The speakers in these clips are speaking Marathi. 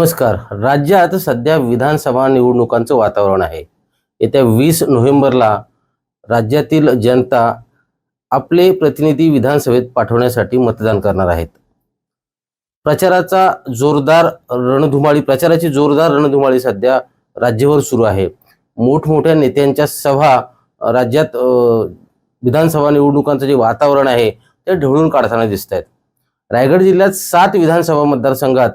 नमस्कार. राज्यात सध्या विधानसभा निवडणुकांचं वातावरण आहे. येत्या वीस नोव्हेंबरला राज्यातील जनता आपले प्रतिनिधी विधानसभेत पाठवण्यासाठी मतदान करणार आहेत. प्रचाराचा जोरदार रणधुमाळी प्रचाराची जोरदार रणधुमाळी सध्या राज्यभर सुरू आहे. मोठमोठ्या नेत्यांच्या सभा राज्यात विधानसभा निवडणुकांचं जे वातावरण आहे ते ढवळून काढताना दिसत आहेत रायगड जिल्ह्यात सात विधानसभा मतदारसंघात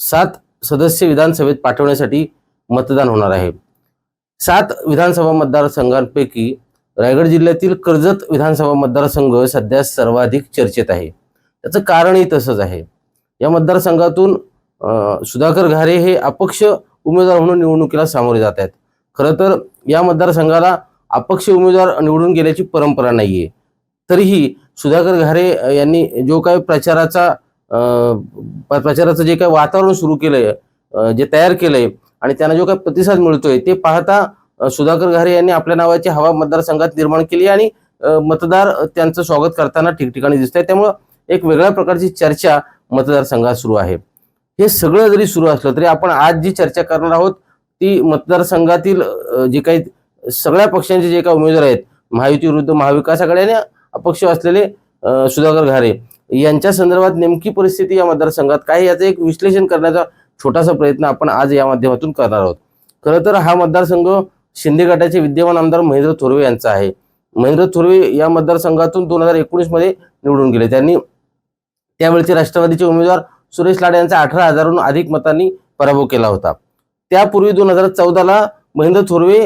सात सदस्य विधानसभेत पाठवण्यासाठी मतदान होणार आहे. सात विधानसभा मतदारसंघांपैकी रायगड जिल्ह्यातील कर्जत विधानसभा मतदारसंघ सध्या सर्वाधिक चर्चेत आहे. त्याचं कारणही तसंच आहे. या मतदारसंघातून सुधाकर घारे हे अपक्ष उमेदवार म्हणून निवडणुकीला सामोरे जात आहेत. खरं तर या मतदारसंघाला अपक्ष उमेदवार निवडून गेल्याची परंपरा नाहीये. तरीही सुधाकर घारे यांनी जो काही प्रचाराचा प्रचाराचं जे काही वातावरण सुरू केलंय जे तयार केलंय आणि त्यांना जो काही प्रतिसाद मिळतोय ते पाहता सुधाकर घारे यांनी आपल्या नावाची हवा मतदारसंघात निर्माण केली आणि मतदार त्यांचं स्वागत करताना ठिकठिकाणी दिसत आहे त्यामुळं एक वेगळ्या प्रकारची चर्चा मतदारसंघात सुरू आहे. हे सगळं जरी सुरू असलं तरी आपण आज जी चर्चा करणार आहोत ती मतदारसंघातील जे काही सगळ्या पक्षांचे जे काही उमेदवार आहेत महायुती विरुद्ध महाविकास आघाडी आणि अपक्ष असलेले सुधाकर घारे यांच्या संदर्भात नेमकी परिस्थिती या मतदारसंघात काय याचं एक विश्लेषण करण्याचा छोटासा प्रयत्न आपण आज या माध्यमातून करणार आहोत. खरं तर हा मतदारसंघ शिंदे गटाचे विद्यमान आमदार महेंद्र थोरवे यांचा आहे. महेंद्र थोरवे या मतदारसंघातून दोन हजार एकोणीसमध्ये निवडून गेले. त्यांनी त्यावेळचे राष्ट्रवादीचे उमेदवार सुरेश लाड यांचा अठरा हजारहून अधिक मतांनी पराभव केला होता. त्यापूर्वी दोन हजार चौदाला महेंद्र थोरवे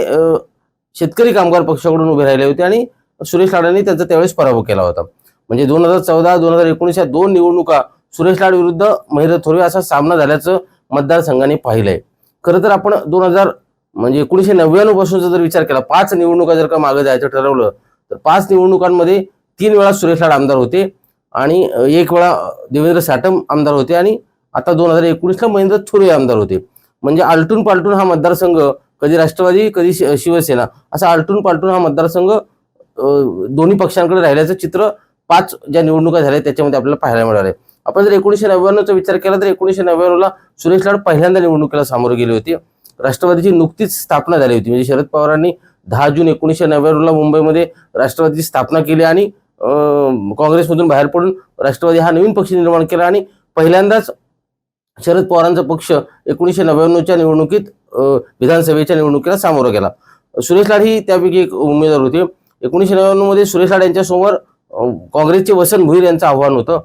शेतकरी कामगार पक्षाकडून उभे राहिले होते आणि सुरेश लाडांनी त्यांचा त्यावेळेस पराभव केला होता. म्हणजे दोन हजार चौदा दोन हजार एकोणीस या दोन निवडणुका सुरेश लाड विरुद्ध महेंद्र थोरवे असा सामना झाल्याचं मतदारसंघाने पाहिलंय. खरं तर आपण दोन हजार म्हणजे एकोणीसशे नव्याण्णव पासूनचा जर विचार केला पाच निवडणुका जर का मागे जायचं ठरवलं तर पाच निवडणुकांमध्ये तीन वेळा सुरेश लाड आमदार होते आणि एक वेळा देवेंद्र साटम आमदार होते आणि आता दोन हजार एकोणीसला महेंद्र थोरवे आमदार होते. म्हणजे आलटून पालटून हा मतदारसंघ कधी राष्ट्रवादी कधी शि- शिवसेना असा आलटून पालटून हा मतदारसंघ दोन्ही पक्षांकडे राहिल्याचं चित्र पाच ज्या निवडणुका झाल्या त्याच्यामध्ये आपल्याला पाहायला मिळाले. आपण जर एकोणीसशे नव्याण्णवचा विचार केला तर एकोणीसशे नव्याण्णवला सुरेश लाड पहिल्यांदा निवडणुकीला सामोरं गेली होती. राष्ट्रवादीची नुकतीच स्थापना झाली होती. म्हणजे शरद पवारांनी दहा जून एकोणीसशे नव्याण्णवला मुंबईमध्ये राष्ट्रवादीची स्थापना केली आणि काँग्रेसमधून बाहेर पडून राष्ट्रवादी हा नवीन पक्ष निर्माण केला आणि पहिल्यांदाच शरद पवारांचा पक्ष एकोणीसशे नव्याण्णवच्या निवडणुकीत विधानसभेच्या निवडणुकीला सामोरं गेला. सुरेश लाड ही त्यापैकी एक उमेदवार होते. एकोणीसशे नव्याण्णवमध्ये सुरेश लाड यांच्यासमोर काँग्रेसचे वसंत भुईर यांचं आव्हान होतं.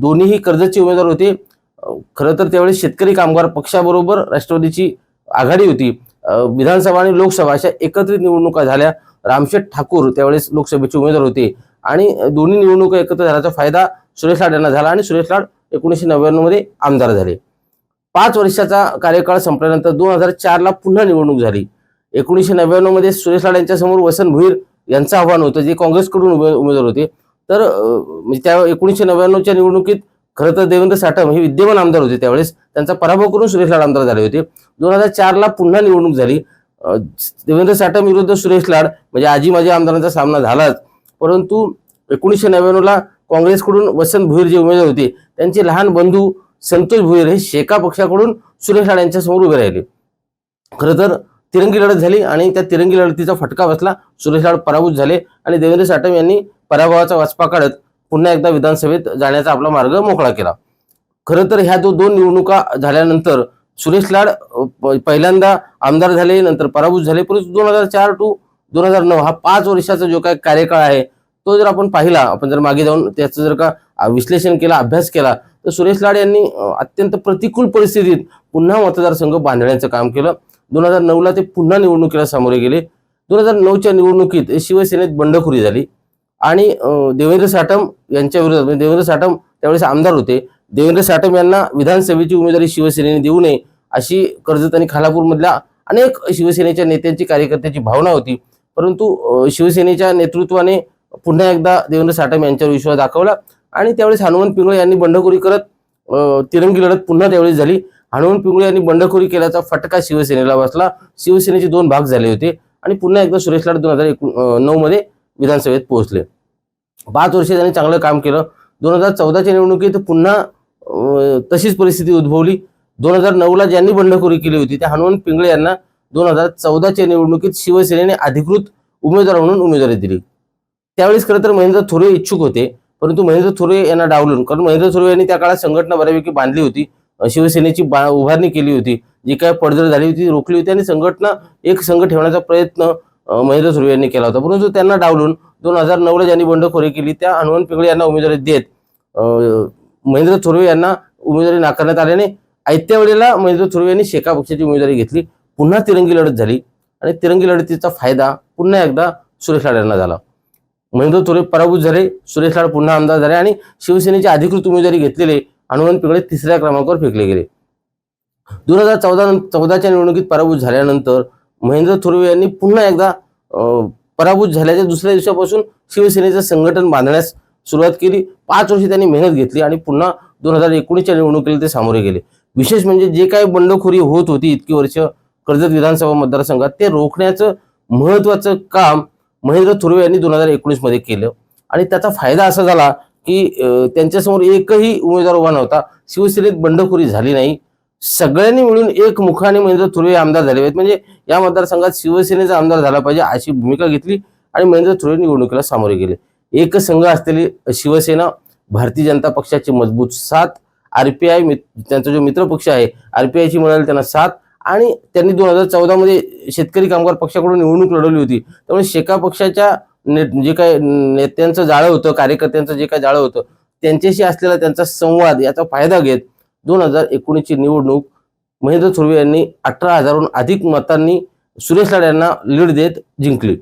दोन्हीही कर्जतचे उमेदवार होते. खरं तर त्यावेळेस शेतकरी कामगार पक्षाबरोबर राष्ट्रवादीची आघाडी होती. विधानसभा आणि लोकसभा अशा एकत्रित निवडणुका झाल्या. रामशेठ ठाकूर त्यावेळेस लोकसभेचे उमेदवार होते. आणि दोन्ही निवडणुका एकत्र झाल्याचा फायदा सुरेश लाड यांना झाला आणि सुरेश लाड एकोणीसशे नव्याण्णवमध्ये आमदार झाले. पाच वर्षाचा कार्यकाळ संपल्यानंतर दोन हजार चारला पुन्हा निवडणूक झाली. एकोणीसशे नव्याण्णवमध्ये सुरेश लाड यांच्यासमोर वसंत भुईर यांचं आव्हान होतं जे काँग्रेसकडून उमे उमेदवार होते. तर म्हणजे त्या एकोणीसशे नव्याण्णवच्या निवडणुकीत खरं तर देवेंद्र साठम हे विद्यमान आमदार होते त्यावेळेस. त्यांचा पराभव करून सुरेश लाड आमदार झाले होते. दोन हजार चारला पुन्हा निवडणूक झाली. देवेंद्र साठम विरुद्ध सुरेश लाड म्हणजे आजी माझ्या आमदारांचा सामना झालाच. परंतु एकोणीसशे नव्याण्णवला काँग्रेसकडून वसंत भुईर जे उमेदवार होते त्यांचे लहान बंधू संतोष भुईर हे शेका पक्षाकडून सुरेश लाड यांच्यासमोर उभे राहिले. खरं तर तिरंगी लढत झाली आणि त्या तिरंगी लढतीचा फटका बसला. सुरेश लाड पराभूत झाले आणि देवेंद्र साठम यांनी पराभवाचा वाचपा काढत पुन्हा एकदा विधानसभेत जाण्याचा आपला मार्ग मोकळा केला. खरं तर ह्या जो दोन निवडणुका झाल्यानंतर सुरेश लाड पहिल्यांदा आमदार झाले नंतर पराभूत झाले परंतु दोन हजार चार टू दोन हजार नऊ हा पाच वर्षाचा जो काय कार्यकाळ आहे तो जर आपण पाहिला आपण जर मागे जाऊन त्याचं जर का विश्लेषण केला अभ्यास केला तर सुरेश लाड यांनी अत्यंत प्रतिकूल परिस्थितीत पुन्हा मतदारसंघ बांधण्याचं काम केलं. दोन हजार नऊला ते पुन्हा निवडणुकीला सामोरे गेले. दोन हजार नऊच्या निवडणुकीत शिवसेनेत बंडखोरी झाली. आणि देवेंद्र साठम यांच्या विरोधात म्हणजे देवेंद्र साठम त्यावेळेस आमदार होते. देवेंद्र साठम यांना विधानसभेची उमेदवारी शिवसेनेने देऊ नये अशी कर्जत आणि खालापूरमधल्या अनेक शिवसेनेच्या नेत्यांची कार्यकर्त्यांची भावना होती. परंतु शिवसेनेच्या नेतृत्वाने पुन्हा एकदा देवेंद्र साठम यांच्यावर विश्वास दाखवला. आणि त्यावेळेस हनुमंत पिंगळे यांनी बंडखोरी करत तिरंगी लढत पुन्हा त्यावेळेस झाली. हनुमंत पिंगळे यांनी बंडखोरी केल्याचा फटका शिवसेनेला बसला. शिवसेनेचे दोन भाग झाले होते आणि पुन्हा एकदा सुरेश लाड दोन हजार नऊ मध्ये विधानसभेत पोहोचले. पाच वर्षे त्यांनी चांगलं काम केलं. दोन हजार चौदाच्या निवडणुकीत पुन्हा तशीच परिस्थिती उद्भवली. दोन हजार नऊला ज्यांनी बंडखोरी केली होती त्या हनुमंत पिंगळे यांना दोन हजार चौदाच्या निवडणुकीत शिवसेनेने अधिकृत उमेदवार म्हणून उमेदवारी दिली. त्यावेळेस खरं तर महेंद्र थोरे इच्छुक होते. परंतु महेंद्र थोरे यांना डावलून कारण महेंद्र थोरे यांनी त्या काळात संघटना बऱ्यापैकी बांधली होती. शिवसेनेची बा उभारणी केली होती. जी काय पडझड झाली होती रोखली होती आणि संघटना एक संघ ठेवण्याचा प्रयत्न महेंद्र थोरे यांनी केला होता. परंतु त्यांना डावलून दोन हजार नऊला ज्यांनी बंडखोरी केली त्या हनुमान पिंगळे यांना उमेदवारी देत महेंद्र थोरवे यांना उमेदवारी नाकारण्यात आल्याने आयत्या वेळेला महेंद्र थोरवे यांनी शेका पक्षाची उमेदवारी घेतली. पुन्हा तिरंगी लढत झाली आणि तिरंगी लढतीचा फायदा पुन्हा एकदा सुरेश लाड यांना झाला. महेंद्र थोरे पराभूत झाले सुरेश लाड पुन्हा आमदार झाले आणि शिवसेनेचे अधिकृत उमेदवारी घेतलेले हनुमान पिंगळे तिसऱ्या क्रमांकावर फेकले गेले. दोन हजार चौदा चौदाच्या निवडणुकीत पराभूत झाल्यानंतर महेंद्र थोरवे यांनी पुन्हा एकदा पराभूत झाल्याच्या दुसऱ्या दिवसापासून शिवसेनेचं संघटन बांधण्यास सुरुवात केली. पाच वर्षे त्यांनी मेहनत घेतली आणि पुन्हा दोन हजार एकोणीसच्या निवडणुकीला ते सामोरे गेले. विशेष म्हणजे जे काही बंडखोरी होत होती इतकी वर्ष कर्जत विधानसभा मतदारसंघात ते रोखण्याचं महत्वाचं काम महेंद्र थुर्वे यांनी दोन हजार एकोणीसमध्ये केलं. आणि त्याचा फायदा असा झाला की त्यांच्यासमोर एकही उमेदवार उभा नव्हता. शिवसेनेत बंडखोरी झाली नाही. सगळ्यांनी मिळून एक मुखाने महेंद्र थुर्वे आमदार झाले. आहेत म्हणजे या मतदारसंघात शिवसेनेचा आमदार झाला पाहिजे अशी भूमिका घेतली आणि महेंद्र थुर्वे निवडणुकीला सामोरे गेले. एक संघ असलेली शिवसेना भारतीय जनता पक्षाची मजबूत सात आरपीआय त्यांचा जो मित्रपक्ष आहे आरपीआयची म्हणाले त्यांना सात आणि त्यांनी दोन हजार चौदामध्ये शेतकरी कामगार पक्षाकडून निवडणूक लढवली होती. त्यामुळे शेका पक्षाच्या ने- जे काय नेत्यांचं जाळं होतं कार्यकर्त्यांचं जे काय जाळं होतं त्यांच्याशी असलेला त्यांचा संवाद याचा फायदा घेत दोन हजार एकोणीसची निवडणूक महेंद्र थोरवे यांनी अठरा हजारहून अधिक मतांनी सुरेश लाड यांना लीड देत जिंकली.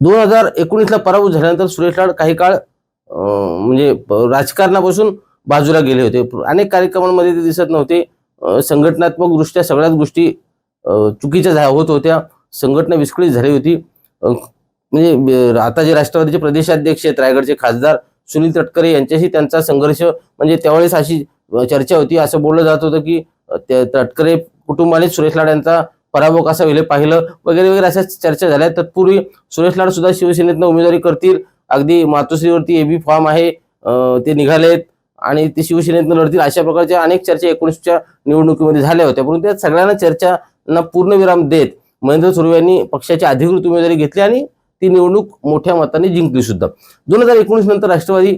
दोन हजार एकोणीसला पराभूत झाल्यानंतर सुरेश लाड काही काळ म्हणजे राजकारणापासून बाजूला गेले होते. अनेक कार्यक्रमांमध्ये ते दिसत नव्हते. संघटनात्मक दृष्ट्या सगळ्याच गोष्टी चुकीच्या झा- होत होत्या. संघटना विस्कळीत झाली होती. म्हणजे आता जे राष्ट्रवादीचे प्रदेशाध्यक्ष आहेत रायगडचे खासदार सुनील तटकरे यांच्याशी त्यांचा संघर्ष म्हणजे त्यावेळेस अशी चर्चा होती. असं बोललं जात होतं की त्या तटकरे कुटुंबाने सुरेश लाड यांचा पराभव कसा होईल पाहिलं? वगैरे वगैरे अशा चर्चा झाल्या. तत्पूर्वी सुरेश लाड सुद्धा शिवसेनेतनं उमेदवारी करतील. अगदी मातोश्रीवरती एबी फॉर्म आहे. ते निघाले आहेत आणि ते शिवसेनेतनं लढतील अशा प्रकारच्या अनेक चर्चा एकोणीसच्या निवडणुकीमध्ये झाल्या होत्या. परंतु त्या सगळ्यांना चर्चांना पूर्णविराम देत महेंद्र सुर्वे यांनी पक्षाची अधिकृत उमेदवारी घेतली आणि ती निवडणूक मोठ्या मताने जिंकली सुद्धा. दोन हजार एकोणीस नंतर राष्ट्रवादी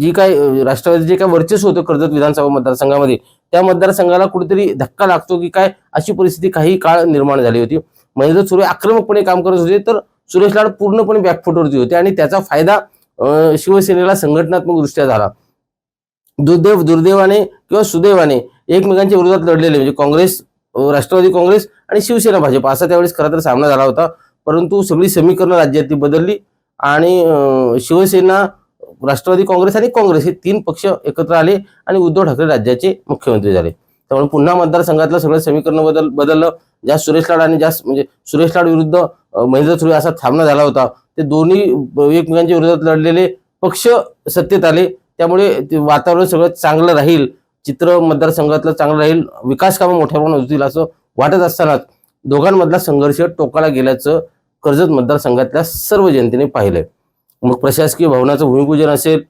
जी काय राष्ट्रवादी जे काय वर्चस्व होतं कर्जत विधानसभा मतदारसंघामध्ये त्या मतदारसंघाला कुठेतरी धक्का लागतो की काय अशी परिस्थिती काही काळ निर्माण झाली होती. महेंद्र सुर्वे आक्रमकपणे काम करत होते तर सुरेश लाड पूर्णपणे बॅकफुटवरती होते आणि त्याचा फायदा शिवसेनेला संघटनात्मक दृष्ट्या झाला. दुर्दैव दुर्दैवाने किंवा सुदैवाने एकमेकांच्या विरोधात लढलेले. म्हणजे काँग्रेस राष्ट्रवादी काँग्रेस आणि शिवसेना भाजप. असा त्यावेळेस खरा तर सामना झाला होता. परंतु सगळी समीकरणं राज्यातली बदलली आणि शिवसेना राष्ट्रवादी काँग्रेस आणि काँग्रेस हे तीन पक्ष एकत्र आले आणि उद्धव ठाकरे राज्याचे मुख्यमंत्री झाले. त्यामुळे पुन्हा मतदारसंघातलं सगळं समीकरण बदल बदललं. ज्या सुरेश लाड आणि ज्या म्हणजे सुरेश लाड विरुद्ध महेंद्र थोरवे असा सामना झाला होता. ते दोन्ही एकमेकांच्या विरोधात लढलेले पक्ष सत्तेत आले. त्यामुळे ते वातावरण सगळं चांगलं राहील चित्र मतदारसंघातलं चांगलं राहील विकास कामं मोठ्या प्रमाणात होतील असं वाटत असतानाच दोघांमधला संघर्ष टोकाला गेल्याचं कर्जत मतदारसंघातल्या सर्व जनतेने पाहिलंय. मग प्रशासकीय भवनाचं भूमिपूजन असेल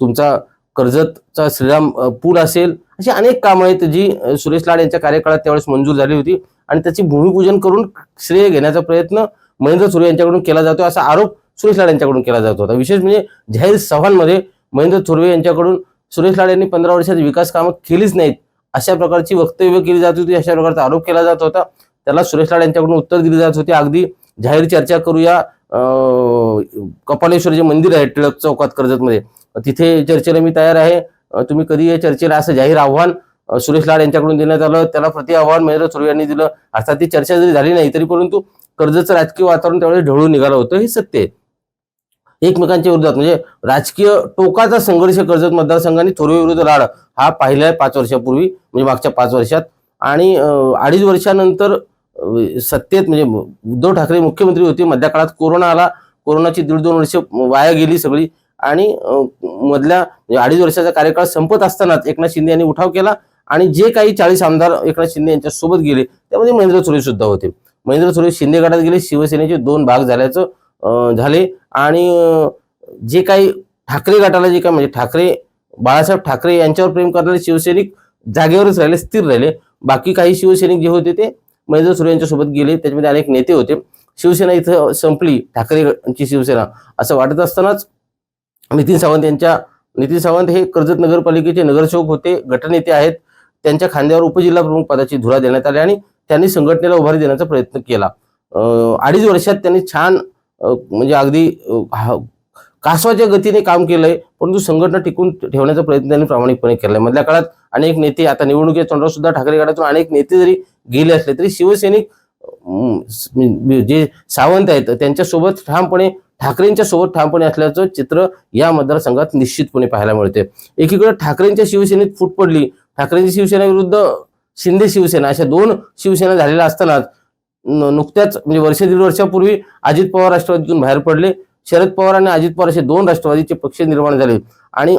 तुमचा कर्जतचा श्रीराम पूल असेल अशी अनेक कामं आहेत जी सुरेश लाड यांच्या कार्यकाळात त्यावेळेस मंजूर झाली होती आणि त्याची भूमिपूजन करून श्रेय घेण्याचा प्रयत्न महेंद्र सुरे यांच्याकडून केला जातो असा आरोप सुरेश लाड यांच्याकडून केला जात होता. विशेष म्हणजे जाहीर सभांमध्ये महेंद्र थोरवे यांच्याकडून सुरेश लाड यांनी पंधरा वर्षात विकास कामं केलीच नाहीत. अशा प्रकारची वक्तव्य केली जात होती अशा प्रकारचा आरोप केला जात होता. त्याला सुरेश लाड यांच्याकडून उत्तर दिली जात होती. अगदी जाहीर चर्चा करूया कपालेश्वर जे मंदिर आहे टिळक चौकात कर्जतमध्ये. तिथे चर्चेला मी तयार आहे. तुम्ही कधी या चर्चेला असं जाहीर आव्हान सुरेश लाड यांच्याकडून देण्यात आलं त्याला प्रति आव्हान महेंद्र थोरवे यांनी दिलं. अर्थात ती चर्चा जरी झाली नाही तरी परंतु कर्जतचं राजकीय वातावरण त्यावेळेस ढवळून निघालं होतं हे सत्य आहे. एकमेकांच्या विरोधात. म्हणजे राजकीय टोकाचा संघर्ष कर्जत मतदारसंघाने थोरवे विरुद्ध लाड हा पाहिला आहे पाच वर्षापूर्वी म्हणजे मागच्या पाच वर्षात. आणि अडीच वर्षानंतर सत्तेत म्हणजे उद्धव ठाकरे मुख्यमंत्री होते. मधल्या काळात कोरोना आला. कोरोनाची दीड दोन वर्ष वाया गेली सगळी. आणि मधल्या म्हणजे अडीच वर्षाचा कार्यकाळ संपत असतानाच एकनाथ शिंदे यांनी उठाव केला. आणि जे काही चाळीस आमदार एकनाथ शिंदे यांच्या सोबत गेले त्यामध्ये महेंद्र थोरे सुद्धा होते. महेंद्र सुरेश शिंदे गटात गेले. शिवसेनेचे दोन भाग झाल्याचं झाले. आणि जे काही ठाकरे गटाला जे काही म्हणजे ठाकरे बाळासाहेब ठाकरे यांच्यावर प्रेम करणारे शिवसैनिक जागेवरच राहिले स्थिर राहिले. बाकी काही शिवसैनिक जे होते ते महेंद्र सुरे यांच्यासोबत गेले. त्याच्यामध्ये अनेक नेते होते. शिवसेना इथं संपली ठाकरेंची शिवसेना. असं वाटत असतानाच नितीन सावंत यांच्या नितीन सावंत हे कर्जत नगरपालिकेचे नगरसेवक होते गटनेते आहेत. त्यांच्या खांद्यावर उपजिल्हा प्रमुख पदाची धुरा देण्यात आली आणि त्यांनी संघटनेला उभारी देण्याचा प्रयत्न केला. अडीच वर्षात त्यांनी छान म्हणजे अगदी हा- कासवाच्या गतीने काम केलंय परंतु संघटना टिकून ठेवण्याचा प्रयत्न त्यांनी प्रामाणिकपणे केलाय. मधल्या काळात अनेक नेते आता निवडणुकीच्या तोंडावर सुद्धा ठाकरे गटातून अनेक नेते जरी गेले असले तरी शिवसैनिक जे सावंत आहेत त्यांच्यासोबत ठामपणे ठाकरेंच्या सोबत ठामपणे असल्याचं चित्र या मतदारसंघात निश्चितपणे पाहायला मिळते. एकीकडे ठाकरेंच्या शिवसेनेत फूट पडली ठाकरेंची शिवसेना विरुद्ध शिंदे शिवसेना अशा दोन शिवसेना झालेल्या असतानाच नुकत्याच म्हणजे वर्ष दीड वर्षापूर्वी अजित पवार राष्ट्रवादीतून बाहेर पडले. शरद पवार आणि अजित पवार असे दोन राष्ट्रवादीचे पक्ष निर्माण झाले. आणि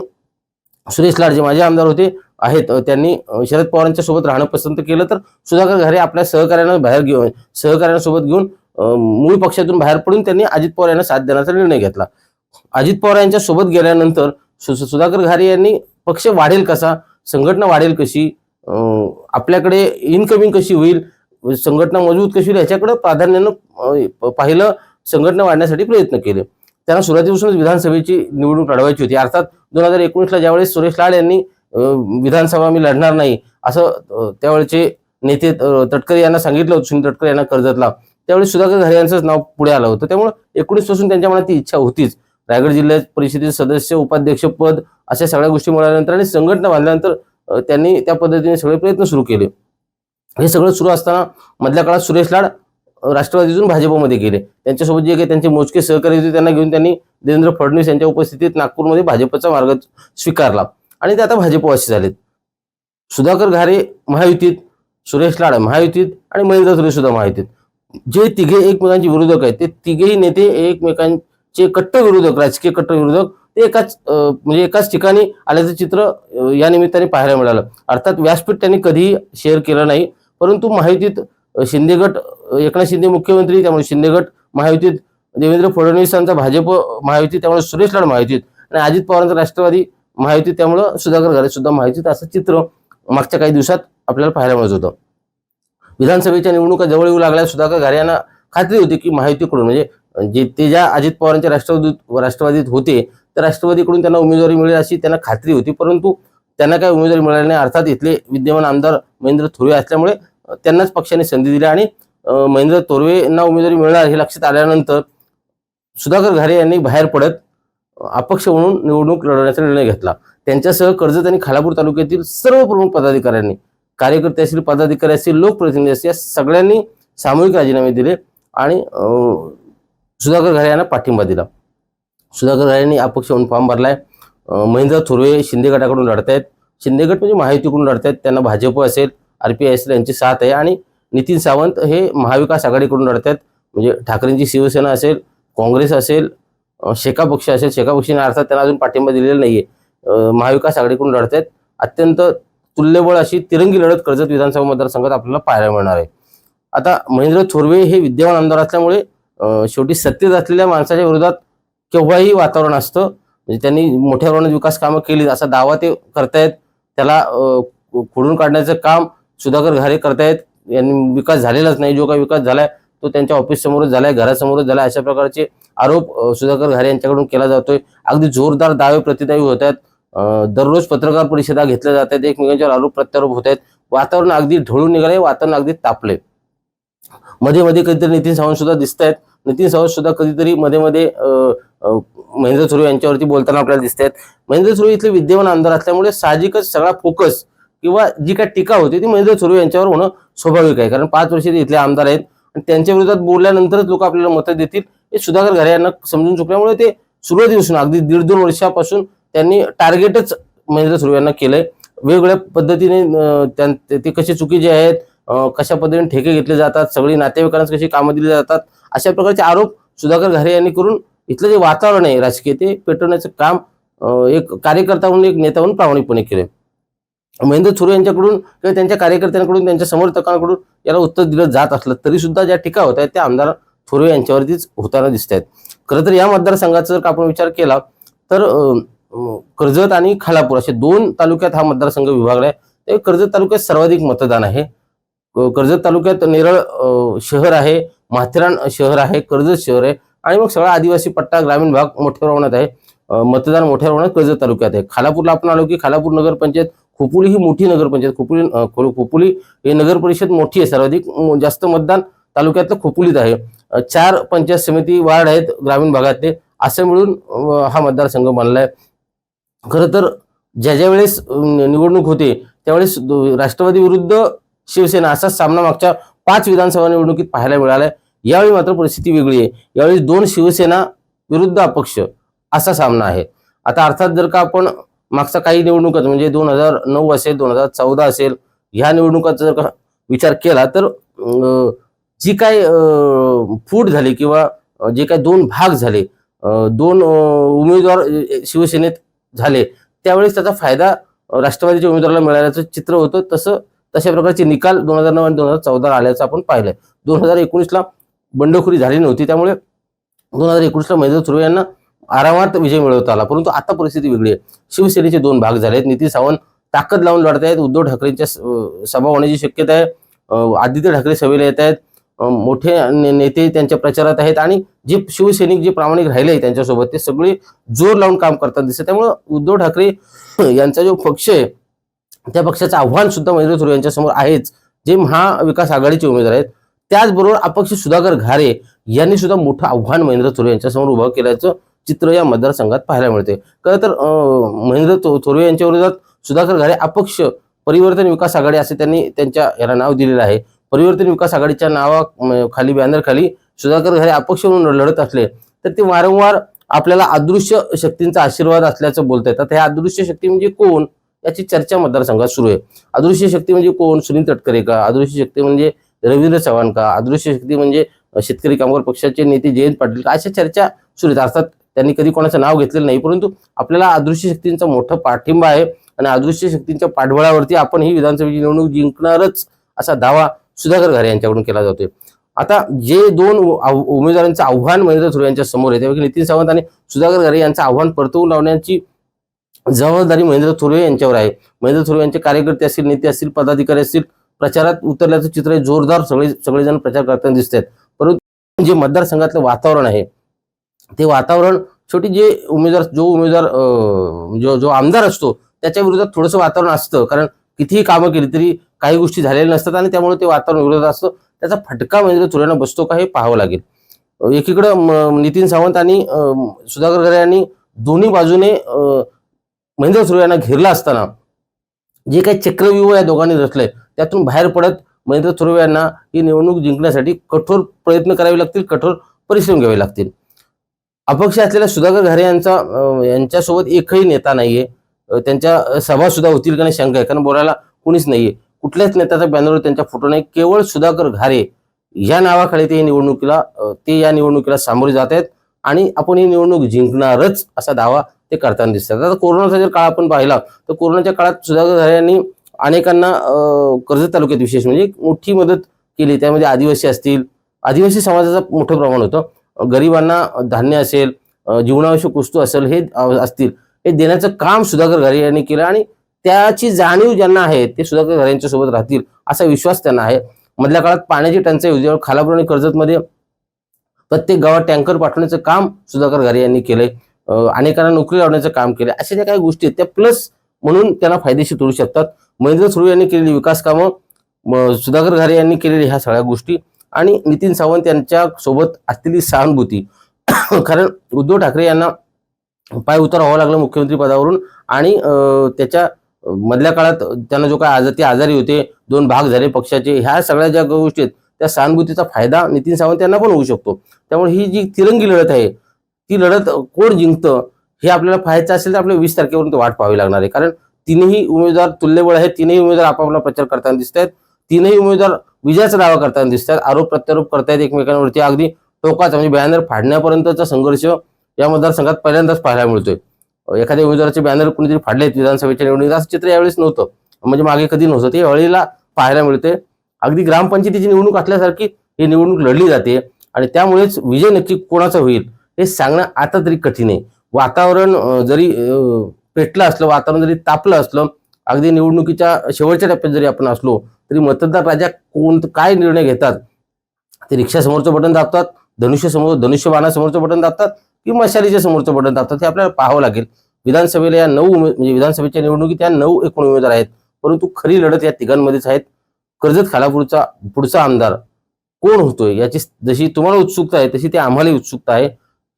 सुरेश लाड जे माझे आमदार होते आहेत. त्यांनी शरद पवारांच्या सोबत राहणं पसंत केलं तर सुधाकर घरे आपल्या सहकार्यांना बाहेर घेऊन सहकार्यांसोबत घेऊन मूळ पक्षातून बाहेर पडून त्यांनी अजित पवार यांना साथ देण्याचा निर्णय घेतला. अजित पवार यांच्या सोबत गेल्यानंतर सु- सु- सुधाकर घारे यांनी पक्ष वाढेल कसा संघटना वाढेल कशी आपल्याकडे इनकमिंग कशी होईल संघटना मजबूत कशी होईल ह्याच्याकडे प्राधान्यानं प- पाहिलं संघटना वाढण्यासाठी प्रयत्न केले. त्यांना सुरुवातीपासूनच विधानसभेची निवडणूक लढवायची होती. अर्थात दोन हजार एकोणीसला ज्यावेळेस सुरेश लाड यांनी विधानसभा मी लढणार नाही असं त्यावेळेचे नेते तटकरे यांना सांगितलं होतं सुनील तटकरे यांना कर्जतला. त्यावेळी सुधाकर घरे यांचंच नाव पुढे आलं होतं. त्यामुळे एकोणीसपासून त्यांच्या मनात ती इच्छा होतीच. रायगड जिल्ह्यात परिषदेचे सदस्य उपाध्यक्ष पद अशा सगळ्या गोष्टी मिळाल्यानंतर आणि संघटना बांधल्यानंतर त्यांनी त्या पद्धतीने सगळे प्रयत्न सुरू केले. हे सगळं सुरू असताना मधल्या काळात सुरेश लाड राष्ट्रवादीतून भाजपमध्ये गेले. त्यांच्यासोबत जे काही त्यांचे मोजके सहकारी होते त्यांना घेऊन त्यांनी देवेंद्र फडणवीस यांच्या उपस्थितीत नागपूरमध्ये भाजपचा मार्ग स्वीकारला. आणि ते आता भाजपवासी झालेत. सुधाकर घारे महायुतीत सुरेश लाड महायुतीत आणि महेंद्र धुरे सुद्धा महायुतीत. जे तिघे एकमेकांचे विरोधक आहेत ते तिघेही नेते एकमेकांचे कट्टर विरोधक राजकीय कट्टर विरोधक ते एकाच म्हणजे एकाच ठिकाणी आल्याचं चित्र या निमित्ताने पाहायला मिळालं. अर्थात व्यासपीठ त्यांनी कधीही शेअर केलं नाही. परंतु महायुतीत शिंदेगट शिंदे गट एकनाथ शिंदे मुख्यमंत्री त्यामुळे शिंदे गट महायुतीत देवेंद्र फडणवीसांचा भाजप महायुती त्यामुळे सुरेश लाड महायुतीत आणि अजित पवारांचा राष्ट्रवादी महायुती त्यामुळं सुधाकर घरे सुद्धा महायुतीत. असं चित्र मागच्या काही दिवसात आपल्याला पाहायला मिळत होतं. विधानसभेच्या निवडणुका जवळ येऊ लागल्या. सुधाकर घरे यांना खात्री होती की महायुतीकडून म्हणजे जे ते ज्या अजित पवारांच्या राष्ट्रवादीत राष्ट्रवादीत होते त्या राष्ट्रवादीकडून त्यांना उमेदवारी मिळेल अशी त्यांना खात्री होती. परंतु त्यांना काही उमेदवारी मिळाली नाही. अर्थात इथले विद्यमान आमदार महेंद्र थोरवे असल्यामुळे त्यांनाच पक्षाने संधी दिली आणि महेंद्र थोरवे यांना उमेदवारी मिळणार हे लक्षात आल्यानंतर सुधाकर घारे यांनी बाहेर पडत अपक्ष म्हणून निवडणूक लढवण्याचा निर्णय घेतला. त्यांच्यासह कर्जत आणि खालापूर तालुक्यातील सर्व प्रमुख पदाधिकाऱ्यांनी कार्यकर्ते असतील पदाधिकारी असतील लोकप्रतिनिधी असतील या सगळ्यांनी सामूहिक राजीनामे दिले आणि सुधाकर घारे यांना पाठिंबा दिला. सुधाकर घारे यांनी अपक्ष म्हणून फॉर्म भरलाय. महेंद्र थोरवे शिंदे गटाकडून लढतायत. शिंदे गट म्हणजे महायुतीकडून लढतायत. त्यांना भाजप असेल आरपीआय यांची साथ आहे. आणि नितीन सावंत हे महाविकास आघाडीकडून लढतात म्हणजे ठाकरेंची शिवसेना असेल काँग्रेस असेल शेका पक्ष असेल शेका पक्षाने अर्थात त्यांना अजून पाठिंबा दिलेला नाहीये. आहे महाविकास आघाडीकडून लढतात अत्यंत तुल्यबळ अशी तिरंगी लढत कर्जत विधानसभा मतदारसंघात आपल्याला पाहायला मिळणार आहे. आता महेंद्र थोरवे हे विद्यमान आमदार असल्यामुळे शेवटी सत्तेत असलेल्या माणसाच्या विरोधात केव्हाही वातावरण असतं. म्हणजे त्यांनी मोठ्या प्रमाणात विकास कामं केली असा दावा ते करतायत. त्याला खोडून काढण्याचं काम सुधाकर घारे करतायत. यांनी विकास झालेलाच नाही. जो काही विकास झालाय तो त्यांच्या ऑफिससमोरच झालाय घरासमोरच झालाय. अशा प्रकारचे आरोप सुधाकर घारे यांच्याकडून केला जातोय. अगदी जोरदार दावे प्रतिदावी होत आहेत. दररोज पत्रकार परिषदा घेतल्या जात आहेत. एकमेकांच्यावर आरोप प्रत्यारोप होत आहेत. वातावरण अगदी ढळून निघाले वातावरण अगदी तापले मध्ये मध्ये कधीतरी नितीन सावंत सुद्धा दिसत आहेत नितीन सावंत सुद्धा कधीतरी मध्ये मध्ये महेंद्र थोरवे यांच्यावरती बोलताना आपल्याला दिसत आहेत महेंद्र थोरवे इथले विद्यमान आमदार असल्यामुळे साहजिकच सगळा फोकस किंवा जी काय टीका होती ती महेंद्र सुरू यांच्यावर होणं स्वाभाविक आहे. कारण पाच वर्ष ते इथले आमदार आहेत आणि त्यांच्या विरोधात बोलल्यानंतरच लोक आपल्याला मतं देतील. हे सुधाकर घरे यांना समजून चुकल्यामुळे ते सुरुवातीपासून अगदी दीड दोन वर्षापासून त्यांनी टार्गेटच महेंद्र सुरू यांना केलंय. वेगवेगळ्या पद्धतीने त्यां- ते ते कसे चुकीचे आहेत कशा पद्धतीने ठेके घेतले जातात सगळी नातेवाईकांना कशी कामं दिली जातात अशा प्रकारचे आरोप सुधाकर घरे यांनी करून इथलं जे वातावरण आहे राजकीय ते पेटवण्याचं काम एक कार्यकर्ता म्हणून एक नेता म्हणून प्रामाणिकपणे केले महेंद्र थोरवे यांच्याकडून किंवा त्यांच्या कार्यकर्त्यांकडून त्यांच्या समर्थकांकडून याला उत्तर दिलं जात असलं तरी सुद्धा ज्या टीका होत आहेत त्या आमदार थोरवे यांच्यावरतीच होताना दिसत आहेत. खरं तर या मतदारसंघाचा जर आपण विचार केला तर कर्जत आणि खालापूर असे दोन तालुक्यात हा मतदारसंघ विभागला आहे. ते कर्जत तालुक्यात सर्वाधिक मतदान आहे. कर्जत तालुक्यात नेरळ शहर आहे माथेरान शहर आहे कर्जत शहर आहे आणि मग सगळा आदिवासी पट्टा ग्रामीण भाग मोठ्या प्रमाणात आहे. मतदान मोठ्या प्रमाणात कर्जत तालुक्यात आहे. खालापूरला आपण आलो की खालापूर नगरपंचायत खोपोली ही मोठी नगरपंचायत खोपोली खोपोली ही नगर परिषद मोठी आहे सर्वाधिक जास्त मतदान तालुक्यातलं खोपोलीत आहे. चार पंचायत समिती वार्ड आहेत ग्रामीण भागातले असं मिळून हा मतदारसंघ बनलाय. खरं तर ज्या ज्या वेळेस निवडणूक होते त्यावेळेस राष्ट्रवादी विरुद्ध शिवसेना असा सामना मागच्या पाच विधानसभा निवडणुकीत पाहायला मिळालाय. यावेळी मात्र परिस्थिती वेगळी आहे. यावेळी दोन शिवसेना विरुद्ध अपक्ष असा सामना आहे. आता अर्थात जर का आपण मागचा काही निवडणुकात म्हणजे दोन हजार नऊ असेल दोन हजार चौदा असेल ह्या निवडणुकाचा जर का विचार केला तर जी काय फूट झाली किंवा जे काय दोन भाग झाले दोन उमेदवार शिवसेनेत झाले त्यावेळेस त्याचा फायदा राष्ट्रवादीच्या उमेदवाराला मिळाल्याचं चित्र होतं. तसं तशा प्रकारचे निकाल दोन हजार नऊ आणि दोन हजार चौदा आल्याचं आपण पाहिलंय. दोन हजार एकोणीसला बंडखोरी झाली नव्हती त्यामुळे दोन हजार एकोणीसला महेंद्र सुर्वे यांना आरामात विजय मिळवता आला. परंतु आता परिस्थिती वेगळी आहे. शिवसेनेचे दोन भाग झालेत नितीन सावंत ताकद लावून लढत आहेत. उद्धव ठाकरेंच्या सभा होण्याची शक्यता आहे. आदित्य ठाकरे सभेला येत आहेत. मोठे नेते त्यांच्या प्रचारात आहेत. आणि जे शिवसैनिक जे प्रामाणिक राहिले त्यांच्यासोबत ते सगळे जोर लावून काम करतात दिसत त्यामुळं उद्धव ठाकरे यांचा जो पक्ष आहे त्या पक्षाचं आव्हान सुद्धा महेंद्र थोरे यांच्यासमोर आहेच. जे महाविकास आघाडीचे उमेदवार आहेत. त्याचबरोबर अपक्ष सुधाकर घारे यांनी सुद्धा मोठं आव्हान महेंद्र थोरे यांच्यासमोर उभं केल्याचं चित्र या मतदारसंघात पाहायला मिळते. खरं तर महेंद्र थोरवे यांच्या विरोधात सुधाकर घारे अपक्ष परिवर्तन विकास आघाडी असे त्यांनी त्यांच्या याला नाव दिलेलं आहे. परिवर्तन विकास आघाडीच्या नावा खाली बॅनर खाली सुधाकर घारे अपक्ष म्हणून लढत असले तर ते वारंवार आपल्याला अदृश्य शक्तींचा आशीर्वाद असल्याचं बोलता येतात ह्या अदृश्य शक्ती म्हणजे कोण? याची चर्चा मतदारसंघात सुरू आहे. अदृश्य शक्ती म्हणजे कोण? सुनील तटकरे का? अदृश्य शक्ती म्हणजे रवींद्र चव्हाण का? अदृश्य शक्ती म्हणजे शेतकरी कामगार पक्षाचे नेते जयंत पाटील का? अशा चर्चा सुरू आहेत. अर्थात त्यांनी कधी कोणाचं नाव घेतलेलं नाही. परंतु आपल्याला अदृश्य शक्तींचा मोठा पाठिंबा आहे आणि अदृश्य शक्तींच्या पाठबळावरती आपण ही विधानसभेची निवडणूक जिंकणारच असा दावा सुधाकर घरे यांच्याकडून केला जातोय. आता जे दोन उमेदवारांचं आव्हान महेंद्र थोरवे यांच्या समोर आहे त्यापैकी नितीन सावंत आणि सुधाकर घरे यांचं आव्हान परतवून लावण्याची जबाबदारी महेंद्र थोरवे यांच्यावर आहे. महेंद्र थोरवे यांचे कार्यकर्ते असतील नेते असतील पदाधिकारी असतील प्रचारात उतरल्याचं चित्र जोरदार सगळे सगळेजण प्रचार करताना दिसत आहेत परंतु जे मतदारसंघातलं वातावरण आहे ते वातावरण शेवटी जे उमेदवार जो उमेदवार जो जो आमदार असतो त्याच्या विरोधात थोडंसं वातावरण असतं. कारण कितीही कामं केली तरी काही गोष्टी झालेल्या नसतात आणि त्यामुळे ते वातावरण विरोधात असतं. त्याचा फटका म्हणजे महेंद्र थोरव्यांना बसतो का हे पाहावं लागेल. एकीकडं म- नितीन सावंत आणि सुधाकर घरे यांनी दोन्ही बाजूने महेंद्र थोरवे यांना घेरला असताना जे काही चक्रव्यूह या दोघांनी रचलंय त्यातून बाहेर पडत महेंद्र थोरवे यांना ही निवडणूक जिंकण्यासाठी कठोर प्रयत्न करावे लागतील कठोर परिश्रम घ्यावे लागतील. अपक्ष असलेल्या सुधाकर घरे यांचा यांच्यासोबत एकही नेता नाहीये. त्यांच्या सभा सुद्धा होतील का नाही शंका आहे. कारण बोलायला कुणीच नाहीये. कुठल्याच नेत्याचा बॅनरवर त्यांचा फोटो नाही. केवळ सुधाकर घारे या नावाखाली ते निवडणुकीला ते या निवडणुकीला सामोरे जात आहेत. आणि आपण ही निवडणूक जिंकणारच असा दावा ते करताना दिसतात. आता कोरोनाचा जर काळ आपण पाहिला तर कोरोनाच्या काळात सुधाकर घारे यांनी अनेकांना कर्जत तालुक्यात विशेष म्हणजे मोठी मदत केली. त्यामध्ये आदिवासी असतील. आदिवासी समाजाचं मोठं प्रमाण होतं. गरिबांना धान्य असेल जीवनावश्यक वस्तू असेल हे असतील हे देण्याचं काम सुधाकर घारे यांनी केलं आणि त्याची जाणीव ज्यांना आहे ते सुधाकर घरे यांच्या सोबत राहतील असा विश्वास त्यांना आहे. मधल्या काळात पाण्याची टंचाई होती खालापूर आणि कर्जतमध्ये प्रत्येक गावात टँकर पाठवण्याचं काम सुधाकर घारे यांनी केलंय अनेकांना नोकरी लावण्याचं काम केलं अशा ज्या काही गोष्टी आहेत त्या प्लस म्हणून त्यांना फायदेशीर ठरू शकतात. महेंद्र सुर्वे यांनी केलेली विकास कामं म, सुधाकर घारे यांनी केलेली ह्या सगळ्या गोष्टी आणि नितीन सावंत यांच्या सोबत असलेली सहानुभूती. कारण उद्धव ठाकरे यांना पाय उतार व्हावं लागलं मुख्यमंत्री पदावरून आणि त्याच्या मधल्या काळात त्यांना जो काय आज ते आजारी होते दोन भाग झाले पक्षाचे ह्या सगळ्या ज्या गोष्टी आहेत त्या सहानुभूतीचा फायदा नितीन सावंत यांना पण होऊ शकतो. त्यामुळे ही जी तिरंगी लढत आहे ती लढत कोण जिंकतं हे आपल्याला पाहायचं असेल तर आपल्याला वीस तारखेपर्यंत वाट पाहावी लागणार आहे. कारण तीनही उमेदवार तुल्यबळ आहेत तीनही उमेदवार आपापला प्रचार करताना दिसत आहेत तीनही उमेदवार विजयाचा दावा करताना दिसत आरोप प्रत्यारोप करतायत एकमेकांवरती. अगदी टोकाचा म्हणजे बॅनर फाडण्यापर्यंतचा संघर्ष या मतदारसंघात पहिल्यांदाच पाहायला मिळतोय. एखाद्या उमेदवाराचे बॅनर कुणीतरी फाडलेत विधानसभेच्या निवडणुकीत असं चित्र यावेळेस नव्हतं. म्हणजे मागे कधी नव्हतं. ते यावेळेला पाहायला मिळते. अगदी ग्रामपंचायतीची निवडणूक असल्यासारखी ही निवडणूक लढली जाते. आणि त्यामुळेच विजय नक्की कोणाचा होईल हे सांगणं आता तरी कठीण आहे. वातावरण जरी पेटलं असलं वातावरण जरी तापलं असलं अगदी निवडणुकीच्या शेवटच्या टप्प्यात जरी आपण असलो तरी मतदार राजा कोण काय निर्णय घेतात? ते रिक्षासमोरचं बटन दाबतात धनुष्य समोर धनुष्य समोरचं बटन दाबतात की मशालीच्या समोरचं बटन दाबतात हे आपल्याला पाहावं लागेल. विधानसभेला या नऊ उमेद म्हणजे विधानसभेच्या निवडणुकीत या नऊ एकूण उमेदवार आहेत. परंतु खरी लढत या तिघांमध्येच आहेत. कर्जत खालापूरचा पुढचा आमदार कोण होतोय? याची जशी तुम्हाला उत्सुकता आहे तशी ती आम्हालाही उत्सुकता आहे.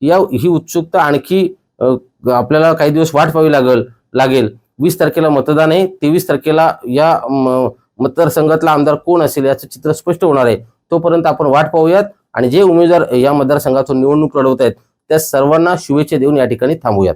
या ही उत्सुकता आणखी आपल्याला काही दिवस वाट पाहावी लागल लागेल. वीस तारखेला मतदान आहे. तेवीस तारखेला या म- मतदारसंघातला आमदार कोण असेल याचं चित्र स्पष्ट होणार आहे. तोपर्यंत आपण वाट पाहूयात आणि जे उमेदवार या मतदारसंघातून निवडणूक लढवत आहेत त्या सर्वांना शुभेच्छा देऊन या ठिकाणी थांबूयात.